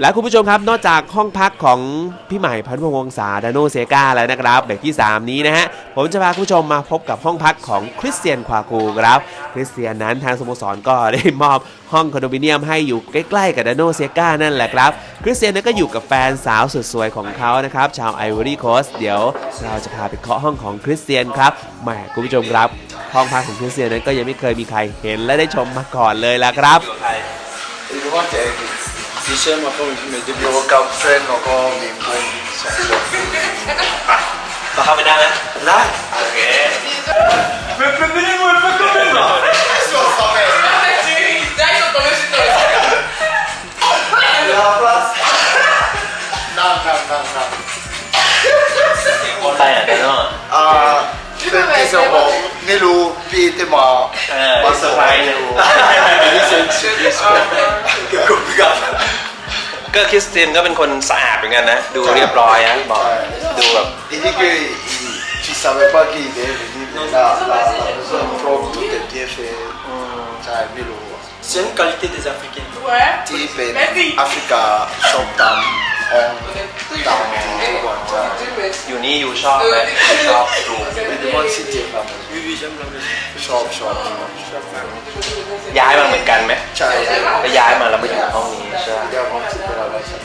และคุณผู้ชมครับนอกจากห้องพักของพี่ใหม่พันวงศ์วงศาดานโนเซกาแล้วนะครับเบรกที่ 3 นี้นะฮะผมจะพาคุณผู้ชมมาพบกับห้องพักของคริสเตียนควากูครับคริสเตียนนั้นทางสโมสรก็ได้มอบห้องคอนโดมิเนียมให้อยู่ใกล้ๆกับดานโนเซกานั่นแหละครับคริสเตียนนั้นก็อยู่กับแฟนสาวสุดสวยของเขานะครับชาวไอวอรี่โคสเดี๋ยวเราจะพาไปเคาะห้องของคริสเตียนครับแหมคุณผู้ชมครับห้องพักของคริสเตียนนั้นก็ยังไม่เคยมีใครเห็นและได้ชมมาก่อนเลยละครับ Michel, ma femme, il me dit, 有กับเฟรนแล้วก็มีเพื่อนสองคนต่อเข้าไปได้ไหมได้โอเคนั่งนั่งนั่ง กี่ยวกับกันก็คริสเตียนก็เป็นคนสะอาดเหมือนกันนะ ดูเรียบร้อยนะบอกดูแบบ Il dit que il, tu savais pas qu'il est venu, mais là, la, la maison propre, tout est bien fait. Ça, mais le c'est une qualité des Africains. type Africa, shop down, on down, ça. อยู่นี่อยู่ชอบไหมชอบดู Mais demande si tu es pas Oui, oui, j'aime la maison. shop, shop. ย้ายมาเหมือนกันไหม Ça, il y a ก็ย้ายมาแล้วมาอยู่ห้องนี้ใช่ไหม un petit peu la maison.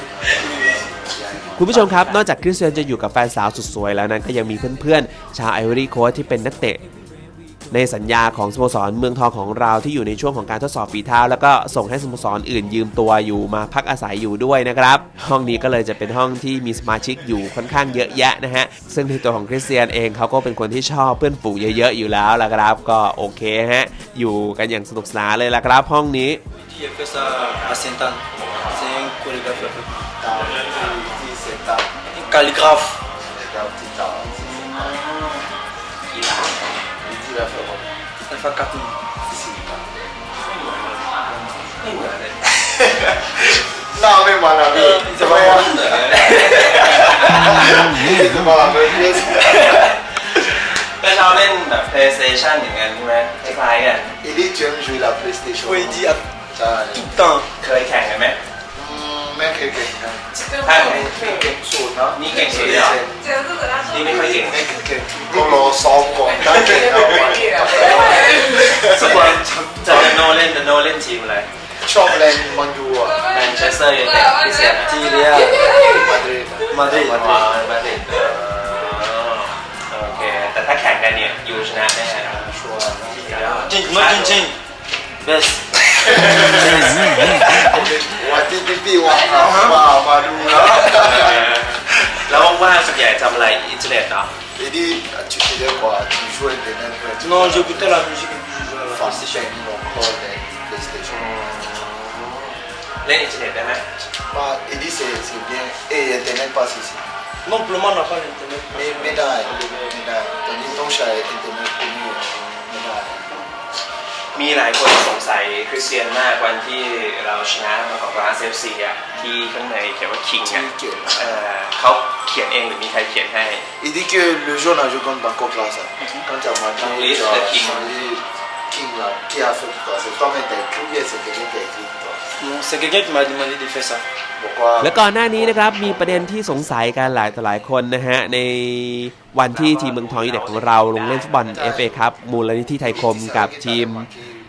คุณผู้ชมครับ นอกจากคริสเตียนจะอยู่กับแฟนสาวสุดสวยแล้วนั้นก็ยังมีเพื่อนๆ ชาวไอวอรี่โคสที่เป็นนักเตะ ในสัญญาของสโมสรเมืองทองของเราที่อยู่ในช่วงของการทดสอบฝีเท้า แล้วก็ส่งให้สโมสรอื่นยืมตัวอยู่มาพักอาศัยอยู่ด้วยนะครับ ห้องนี้ก็เลยจะเป็นห้องที่มีสมาชิกอยู่ค่อนข้างเยอะแยะนะฮะ ซึ่งในตัวของคริสเตียนเองเขาก็เป็นคนที่ชอบเพื่อนฝูงเยอะๆอยู่แล้วละครับ ก็โอเคฮะ อยู่กันอย่างสนุกสนานเลยละครับ ห้องนี้ Qui a fait ça à Sainte-Anne. C'est un chorégraphe. Down, il dit c'est down. Un calligraphe. C'est down, c'est down. Il dit la faire Ça fait 4 ans. Non, mais mon ami, c'est pas moi. C'est pas la même chose. ก็ชอบเล่นแบบ PlayStation อย่างนั้นใช่ไหมคล้ายๆกัน Il dit tu aimes jouer la PlayStation. Oui, il dit à Ça, tout le temps. เคยแข่งกันไหม hmm, même quelqu'un. ถ้า Quelqu'un saut, non นี่เก่งสุดเลยเหรอนี่ไม่ค่อยเก่ง Mais quelqu'un. Comme l'on sort, quoi. Dans quelqu'un, ouais. ส่วนจะโนเล่นโนเล่นทีมอะไร Chamberlain, Mandua, แมนเชสเตอร์ยูไนเต็ดคริสเตียนอะ Tilia. Madrid. Madrid. อ๋อมาดริดเออโอเคแต่ถ้าแข่งกันเนี่ยยูชนะแน่ Jing, moi, Jing, Jing. Best. Wati pipi, wa, wa, Madou, là. แล้วว่างๆส่วนใหญ่ทำอะไรอินเทอร์เน็ตเนาะ Il dit, tu faisais quoi Tu jouais Internet ouais, tu Non, j'écoutais la musique et puis je jouais à la PlayStation, PlayStation. non, pas les PlayStation. เล่นอินเทอร์เน็ตได้ไหม Bah, il dit, c'est c'est bien. Et Internet passe ici. Non, pour le moment, on n'a pas l'internet. Mais médaille, médaille. Tandis que ton chat est Internet connu, médaille. มีหลายคนสงสัยคริสเตียนมากวันที่เราชนะมาของร้านเซฟซีอะที่ข้างในเขียนว่าคิงอะ King. เออเขาเขียนเองหรือมีใครเขียนให้ Il dit que le jour on a joué contre Bangkok là, ça. Quand tu as marqué, Oui, tu as c'est King. changé King là. Qui a fait pour toi C'est toi-même qui as écrit ou bien c'est quelqu'un qui a écrit pour toi Non, C'est quelqu'un qui m'a demandé de faire ça. และก่อนหน้านี้นะครับมีประเด็นที่สงสัยกันหลายต่อหลายคนนะฮะในวันที่ทีมเมืองทองยูเนเต็ดของเราลงเล่นฟุตบอลเอฟเอครับมูลนิธิไทยคมกับทีม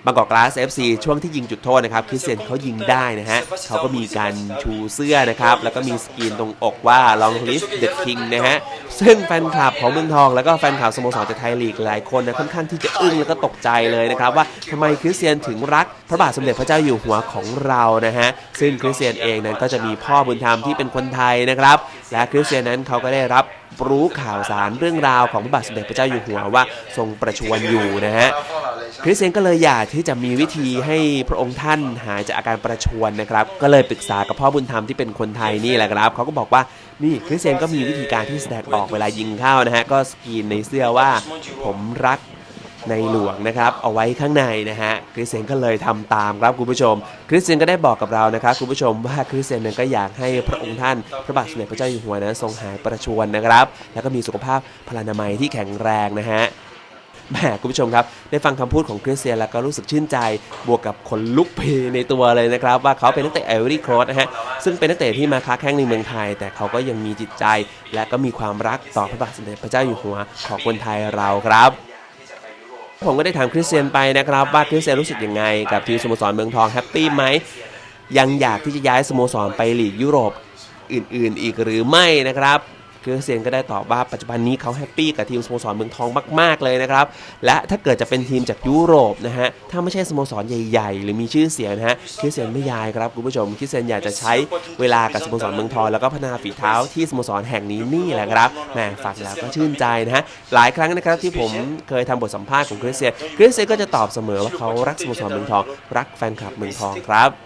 บางกอกกลาส FC ช่วงที่ยิงจุดโทษนะครับคริสเตียนเขายิงได้นะฮะเขาก็มีการชูเสื้อนะครับแล้วก็มีสกรีนตรงอกว่า Long Live the King นะฮะซึ่งแฟนคลับของเมืองทอง แล้วก็แฟนคลับสโมสรจากไทยลีกหลายคนนะค่อนข้างที่จะอึ้งแล้วก็ตกใจเลยนะครับว่าทำไมคริสเตียนถึงรักพระบาทสมเด็จพระเจ้าอยู่หัวของเรานะฮะซึ่งคริสเตียนเองนั้นก็จะมีพ่อบุญธรรมที่เป็นคนไทยนะครับและคริสเตียนนั้นเขาก็ได้รับรู้ข่าวสารเรื่องราวของพระบาทสมเด็จพระเจ้าอยู่หัวว่าทรงประชวรอยู่นะฮะ คริสเตียนก็เลยอยากที่จะมีวิธีให้พระองค์ท่านหายจากอาการประชวรนะครับ ก็เลยปรึกษากับพ่อบุญธรรมที่เป็นคนไทยนี่แหละครับเขาก็บอกว่านี่คริสเตียนก็มีวิธีการที่แสดงออกเวลายิงเข้านะฮะก็สกรีนในเสื้อว่าผมรักในหลวงนะครับเอาไว้ข้างในนะฮะคริสเตียนก็เลยทำตามครับคุณผู้ชม คริสเตียนก็ได้บอกกับเรานะครับคุณผู้ชมว่าคริสเตียนนั้นก็อยากให้พระองค์ท่านพระบาทสมเด็จพระเจ้าอยู่หัวนั้นทรงหายประชวรนะครับ แล้วก็มีสุขภาพพลานามัยที่แข็งแรงนะฮะ แหมคุณผู้ชมครับ ได้ฟังคำพูดของคริสเตียนแล้วก็รู้สึกชื่นใจ บวกกับขนลุกเพในตัวเลยนะครับ ว่าเขาเป็นนักเตะไอวอรี่โคสนะฮะ ซึ่งเป็นนักเตะที่มาค้าแข้งในเมืองไทย แต่เขาก็ยังมีจิตใจ และก็มีความรักต่อพระบาทสมเด็จพระเจ้าอยู่หัวของคนไทยเราครับผมก็ได้ถามคริสเตียนไปนะครับว่าคริสเตียนรู้สึกยังไง กับทีมสโมสรเมืองทองแฮปปี้ไหมยังอยากที่จะย้ายสโมสรไปลีกยุโรปอื่น ๆ อีกหรือไม่นะครับ คริสเตียนก็ได้ตอบว่าปัจจุบันนี้เขาแฮปปี้กับทีมสโมสรเมืองทองมาก ๆเลยนะครับ และถ้าเกิดจะเป็นทีมจากยุโรปนะฮะถ้าไม่ใช่สโมสรใหญ่ๆ หรือมีชื่อเสียงนะฮะคริสเตียนไม่ยายครับคุณผู้ชมคริสเตียนอยากจะใช้เวลากับสโมสรเมืองทองแล้วก็พัฒนาฝีเท้าที่สโมสรแห่งนี้นี่แหละครับแหมฟังแล้วก็ชื่นใจนะฮะหลายครั้งนะครับที่ผมเคยทำบทสัมภาษณ์ของคริสเตียนคริสเตียนก็จะตอบเสมอว่าเขารักสโมสรเมืองทอง รักแฟนคลับเมืองทองครับ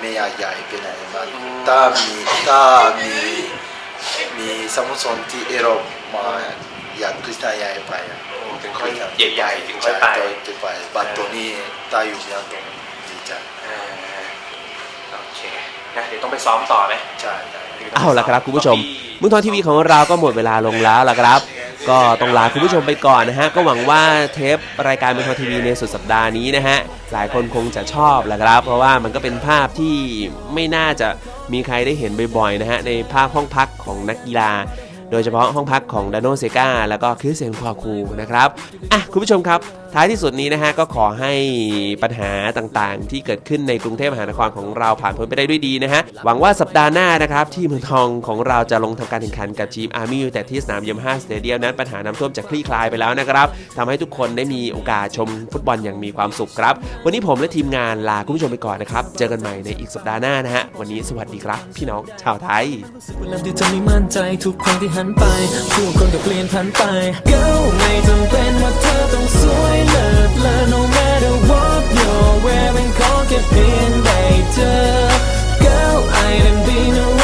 ไม่ไม่อยากใหญ่ไปไหนมากถ้ามีถ้ามีมีสโมสรที่เอโรปมาอยากคริสตันใหญ่ไปอะถึงค่อยใหญ่ๆถึงค่อยไปใช่ถึงไปบัตรตัวนี้ตาอยู่ที่นั่นตรงดีใจอ่าโอเคนะเดี๋ยวต้องไปซ้อมต่อไหมใช่ใช่เอาละครับคุณผู้ชมเมืองทองทีวีของเราก็หมดเวลาลงแล้วละครับ ก็ต้องลาคุณผู้ชมไปก่อนนะฮะ ก็หวังว่าเทปรายการเมทองทีวีในสุดสัปดาห์นี้นะฮะ หลายคนคงจะชอบแหละครับ เพราะว่ามันก็เป็นภาพที่ไม่น่าจะมีใครได้เห็นบ่อยๆนะฮะ ในภาพห้องพักของนักกีฬาโดยเฉพาะห้องพักของดานโนเซกาแล้วก็คริสเซนควาคูนะครับ อะ คุณผู้ชมครับ ท้ายที่สุดนี้นะฮะก็ขอให้ปัญหาต่างๆ ที่เกิดขึ้นในกรุงเทพมหานครของเราผ่านพ้นไปได้ด้วยดีนะฮะ หวังว่าสัปดาห์หน้านะครับ ที่เมืองทองของเราจะลงทำการแข่งขันกับทีมอาร์มี่ยูแต่ที่สนามยมห้าสเตเดียมนั้นปัญหาน้ำท่วมจะคลี่คลายไปแล้วนะครับทำให้ทุกคนได้มีโอกาสชมฟุตบอลอย่างมีความสุขครับ วันนี้ผมและทีมงานลาคุณผู้ชมไปก่อนนะครับ เจอกันใหม่ในอีกสัปดาห์หน้านะฮะวันนี้สวัสดีครับ พี่น้องชาวไทยมันใจทุกครั้งที่หันไปผู้คนก็เปลี่ยนพันไป Girl ไม่จำเป็นว่าเธอต้องสวย no matter what. You're wearing Girl, I done been around.